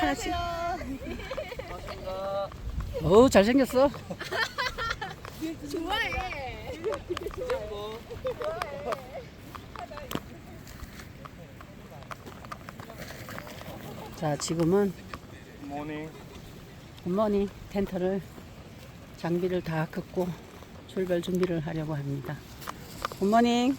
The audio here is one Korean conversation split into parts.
하나씩. 오 잘생겼어. 좋아해. 자 지금은 모닝 굿모닝 텐트를 장비를 다 긋고 출발 준비를 하려고 합니다. 굿모닝.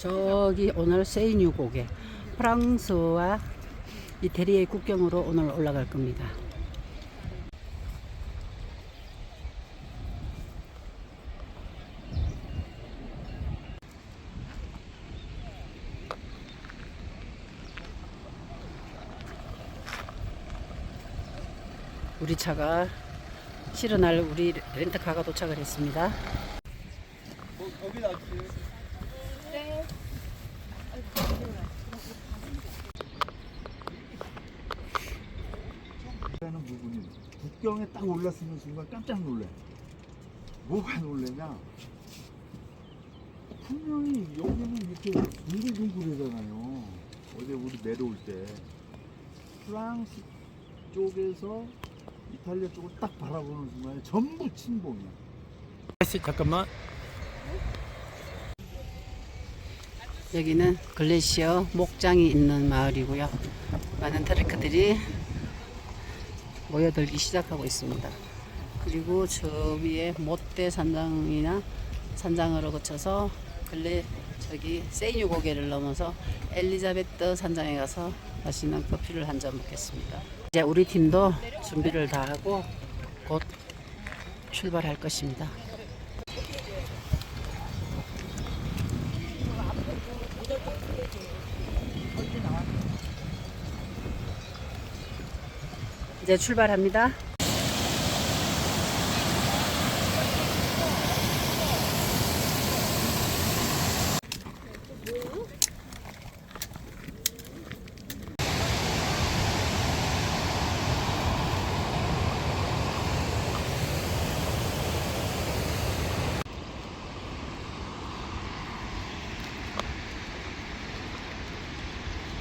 저기 오늘 세이뉴 고개 프랑스와 이태리의 국경으로 오늘 올라갈 겁니다. 우리 차가 실어날 우리 렌트카가 도착을 했습니다. 거기 놨지 하는 부분이 국경에 딱 올랐으면 순간 깜짝 놀래. 뭐가 놀래냐? 분명히 여기는 이렇게 둥글둥글하잖아요. 어제 우리 내려올 때 프랑스 쪽에서 이탈리아 쪽을 딱 바라보는 순간에 전부 침봉이야. 잠깐만 여기는 글래시어 목장이 있는 마을이고요. 많은 트레크들이 모여들기 시작하고 있습니다. 그리고 저 위에 못대 산장이나 산장으로 거쳐서 글래 저기 세이뉴 고개를 넘어서 엘리자베트 산장에 가서 맛있는 커피를 한 잔 먹겠습니다. 이제 우리 팀도 준비를 다 하고 곧 출발할 것입니다. 이제 출발합니다.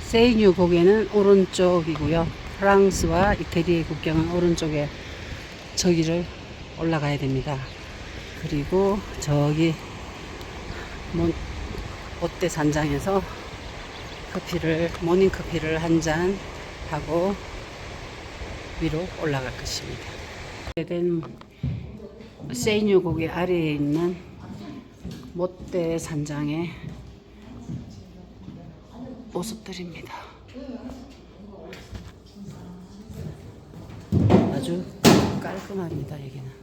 세이뉴 고개는 오른쪽이고요. 프랑스와 이태리의 국경은 오른쪽에 저기를 올라가야 됩니다. 그리고 저기 몬- 롯데 산장에서 커피를 모닝 커피를 한 잔 하고 위로 올라갈 것입니다. 된 세이뉴 고개 아래에 있는 못대 산장의 모습들입니다. 아주 깔끔합니다, 여기는.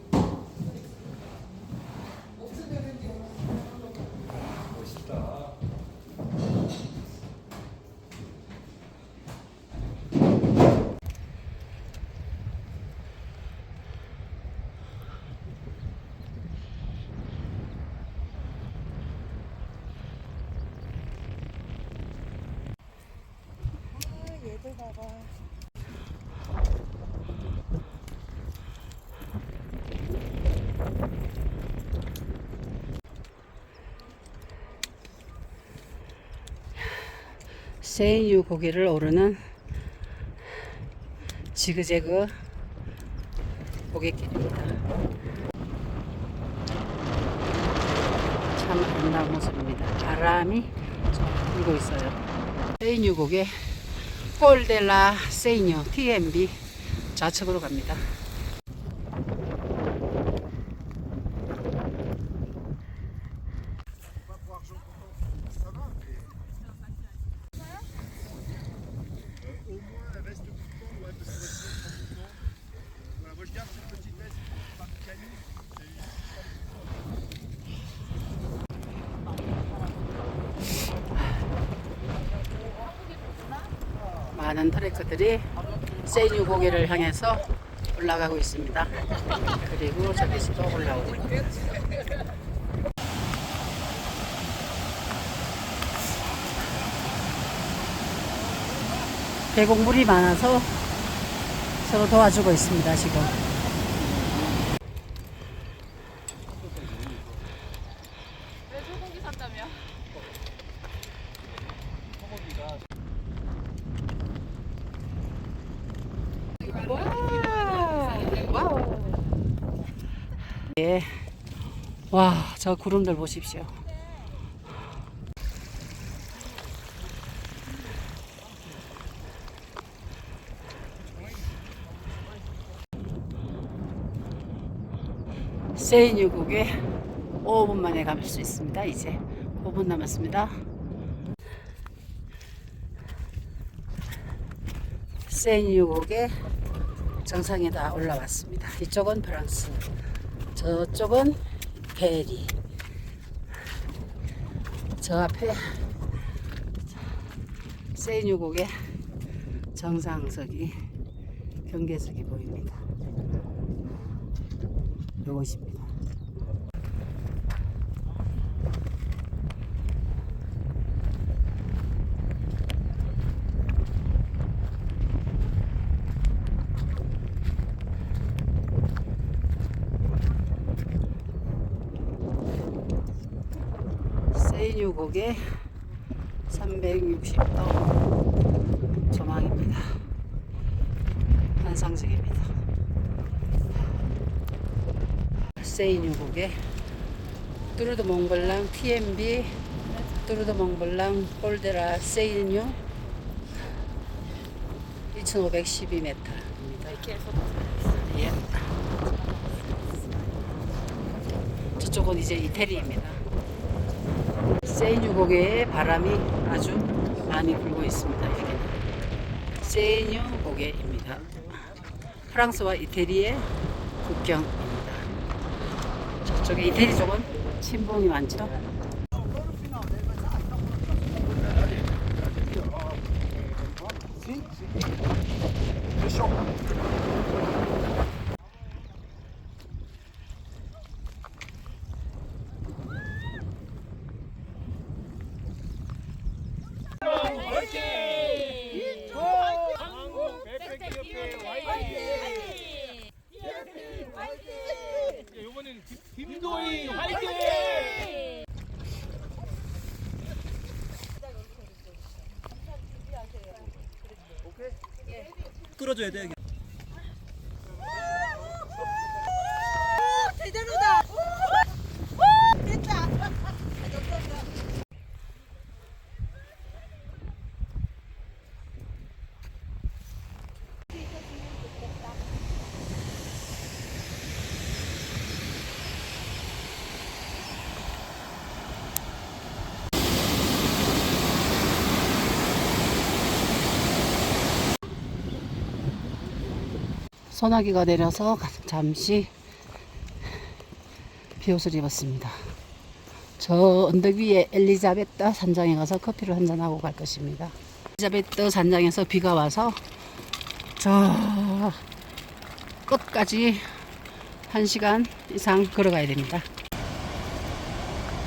세이유 고개를 오르는 지그재그 고갯길입니다. 참 아름다운 모습입니다. 바람이 좀 불고 있어요. 세이뉴 고개 꼴델라 세이뉴 TMB 좌측으로 갑니다. 많은 트레크들이 세이뉴 고개를 향해서 올라가고 있습니다. 그리고 저기서도 올라오고. 계곡물이 많아서 서로 도와주고 있습니다, 지금. 예. 와, 저 구름들 보십시오. 세인 유국에 5분 만에 갈 수 있습니다. 이제 5분 남았습니다. 세인 유국의 정상에 다 올라왔습니다. 이쪽은 프랑스, 저쪽은 페리. 저 앞에 세인유국의 정상석이 경계석이 보입니다. 요것입니다. 세인유곡의 360도 조망입니다. 환상적입니다. 세인 유곡의 뚜르드 몽블랑 TMB 뚜르드 몽블랑 폴데라 세인유 2512m입니다. 예. 저쪽은 이제 이태리입니다. 세인유 고개에 바람이 아주 많이 불고 있습니다. 여기는 세인유 고개입니다. 프랑스와 이태리의 국경입니다. 저쪽에 이태리 쪽은 침봉이 많죠. 이번엔 김도희 화이팅! 끌어 소나기가 내려서 잠시 비옷을 입었습니다. 저 언덕 위에 엘리자베타 산장에 가서 커피를 한잔 하고 갈 것입니다. 엘리자베타 산장에서 비가 와서 저 끝까지 1시간 이상 걸어가야 됩니다.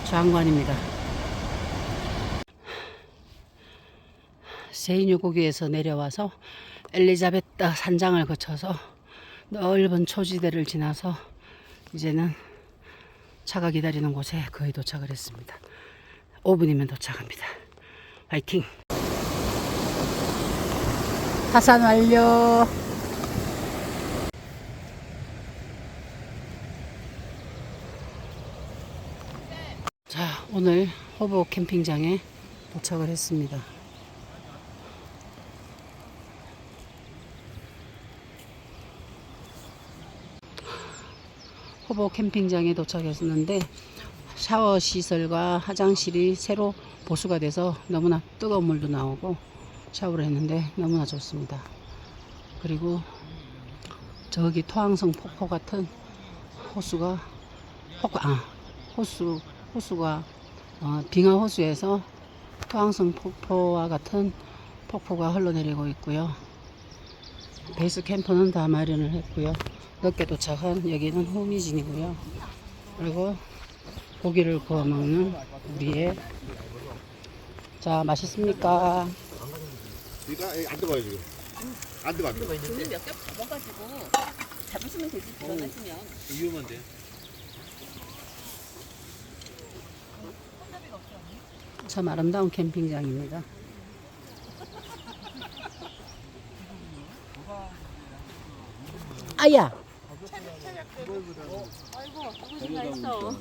장관입니다. 세인유 고기에서 내려와서 엘리자베타 산장을 거쳐서 넓은 초지대를 지나서 이제는 차가 기다리는 곳에 거의 도착을 했습니다. 5분이면 도착합니다. 화이팅! 하산 완료! 자, 오늘 호보 캠핑장에 도착을 했습니다. 호보 캠핑장에 도착했는데 샤워 시설과 화장실이 새로 보수가 돼서 너무나 뜨거운 물도 나오고 샤워를 했는데 너무나 좋습니다. 그리고 저기 토항성 폭포 같은 호수가 폭, 아, 호수, 호수가 어, 빙하 호수에서 토항성 폭포와 같은 폭포가 흘러내리고 있고요. 베이스 캠프는 다 마련을 했고요. 늦게 도착한 여기는 호미진이고요. 그리고 고기를 구워 먹는 우리의 자 맛있습니까? 그러니까 안 들어가요 지금. 안 들어가. 돈을 몇개 잡아가지고 잡으시면 되지 불안하시면 위험한데. 참 아름다운 캠핑장입니다. 아야! 아이고 누구 생각했어